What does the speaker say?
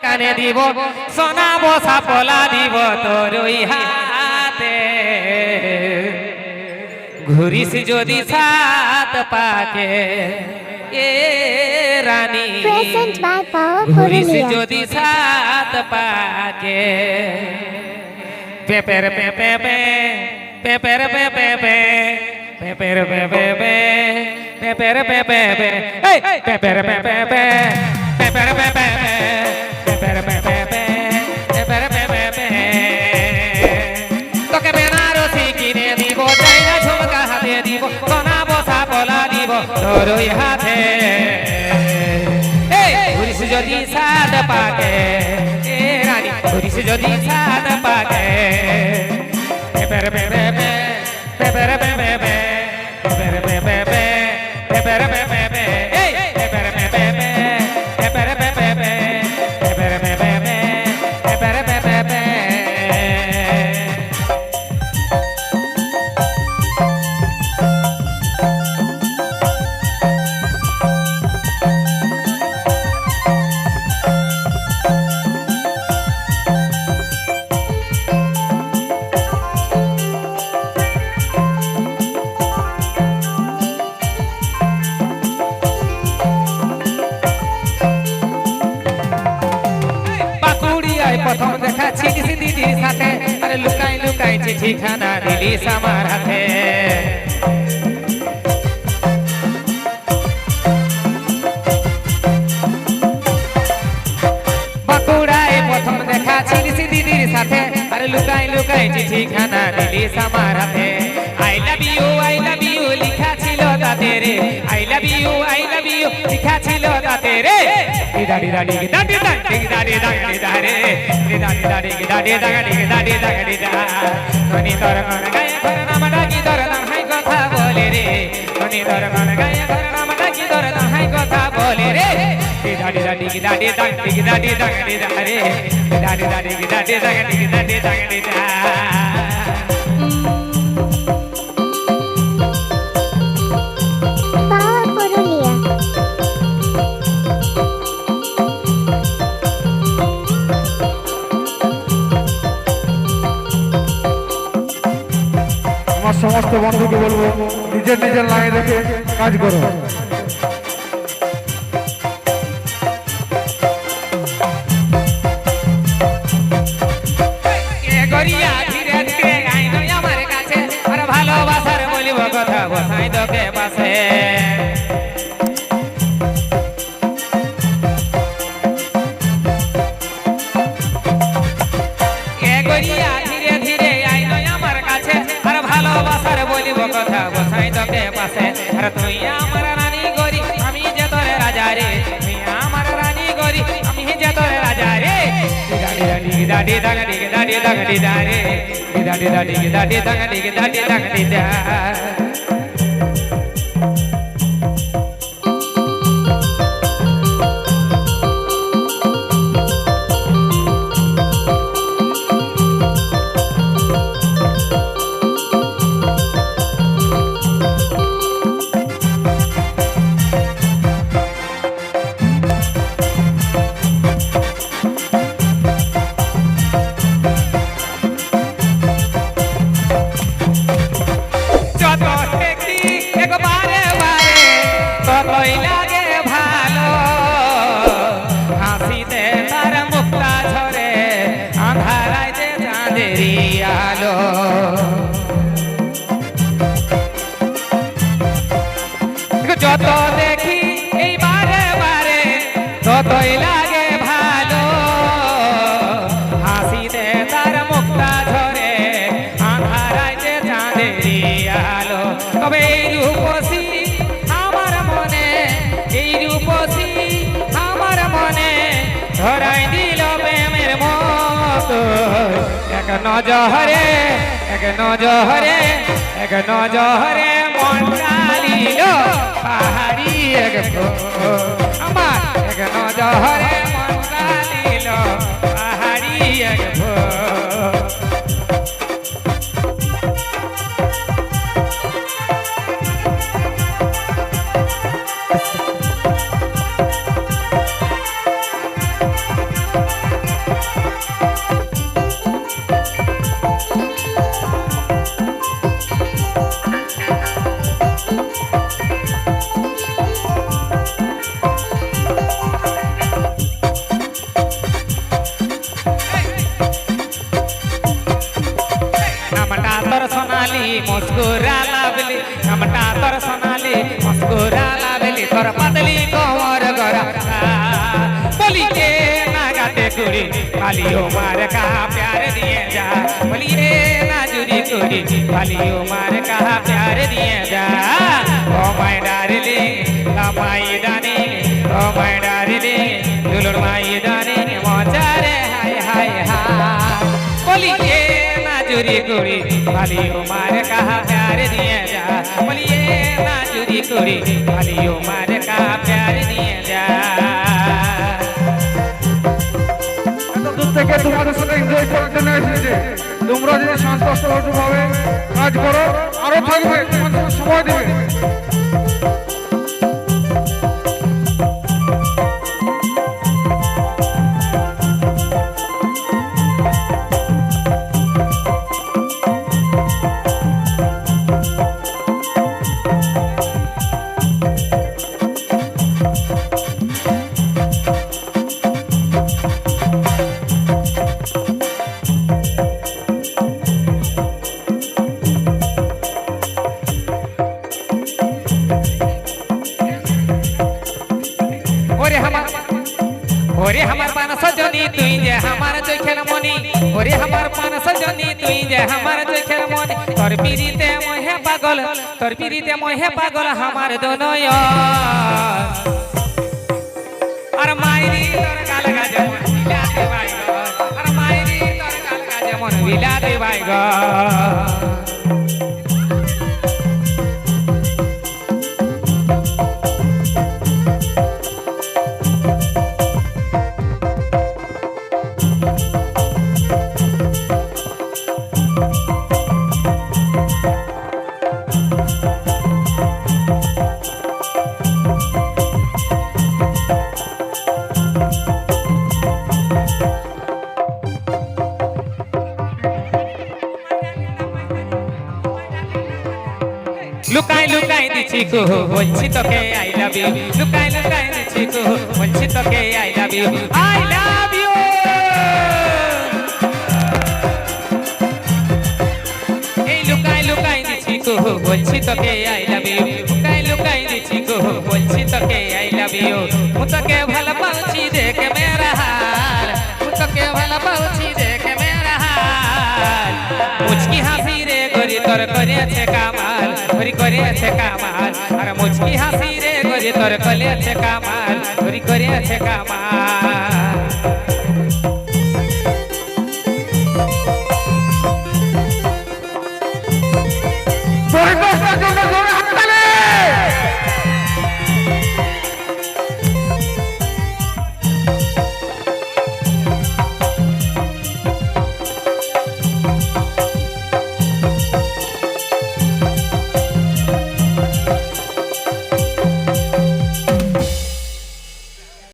কানে দিব সোনা বসা পলা দিব তোর হাতে। ঘুরিস যদি সাত পাকে এ রানী। ঘুরিস যদি সাত পাকে পেপের পেপে পে পেপের পেপে পে পেপের পেপে পে পেপের পেপে পে। পেপের পেপে পে পেপের পেপে পে। তোর ওই হাতে ঘুরিস যদি সাদ পাকে রানী ঘুরিস যদি সাদ খানা দিলিস আমার হাতে বাঁকুড়ায় প্রথম দেখা ছিলিস দিদির সাথে, আর লুকাই লুকাই চিঠিখানা দিলিস আমার হাতে I love you I love तेरे डीदा डीदा डीदा डीदा डीदा डीदा डीदा रे। डीदा डीदा डीदा डीदा डीदा डीदा डीदा ध्वनि तोर मन गाय कर नाम डाकी तोर नाम है कथा बोले रे ध्वनि तोर मन गाय कर नाम डाकी तोर नाम है कथा बोले रे डीदा डीदा डीदा डीदा डीदा डीदा डीदा रे डीदा डीदा डीदा डीदा डीदा डीदा डीदा সমস্ত বন্ধুকে বলব নিজের নিজের লাইন রেখে কাজ করো। আর তুই আমার রানী গরি, আমি যে তোর রাজা রে তুই আমার রানী গরি, আমি যে তোর রাজা রে। দাড়ি দাড়ি দাড়ি দাড়ি দাড়ি দাড়ি দাড়ি দাড়ি দাড়ি দাড়ি দাড়ি দাড়ি দাড়ি দাড়ি যত দেখি এই বারে বারে, ততই লাগে ভালো। হাসিতে তার মুক্তা ঝরে যে চাঁদেরি আলো। তবে এই রূপসী মতো এক নজরে এক নজরে এক নজরে মন ডালিল পাহাড়ি এক। আমার এক নজরে মন ডালিল कोमर गोरा। बोली के नागाते कुड़ी खाली उमर का प्यार दिए जा। बोली रे नाजुरी कुड़ी खाली उमर का प्यार दिए जा। ओ माय डार्ली, ला माय दानी ओ माय डार्ली, दुलर माय दानी मोचा हाय हाय हा। बोली के नाजुरी कुड़ी खाली उमर कहा प्यार दिए जा। बोली ना চুরি করে আলী ওমার কা প্যার দিয়ে যা দূর থেকে তোমাদের সাথে এনজয় করার জন্য এসেছে। তোমরা যদি শান্ত ভাবে কাজ করো, আরও থাকবে, তোমাদের সময় দেবে। সজনী তুই যে আমার চোখের মনি। তোর পিড়িতে মহে পাগল, তোর পিড়িতে মহে পাগল, আমার দনয় আর মাইরি তোর গাল গাজে আর মাইরি তোর গাল গাজে মন বিলাতে বাইগন লুকাই লুকাই দিছি কো বলছি তোকে আই লাভ ইউ লুকাই লুকাই দিছি কো বলছি তোকে I love you I love you এই লুকাই লুকাই দিছি কো বলছি তোকে আই লাভ ইউ লুকাই লুকাই দিছি কো বলছি তোকে আই লাভ ইউ মু তোকে ভালো পাউছি দেখে মেরা হাল। মু তোকে ভালো দেখে মেরা হাল। মুচকি হাসি রে গরি, তোর করেছে গরি করেছে কামাল। আর মুচকি হাসি রে গরি তোর কলেছে কামাল ঘুরি করেছে কামাল।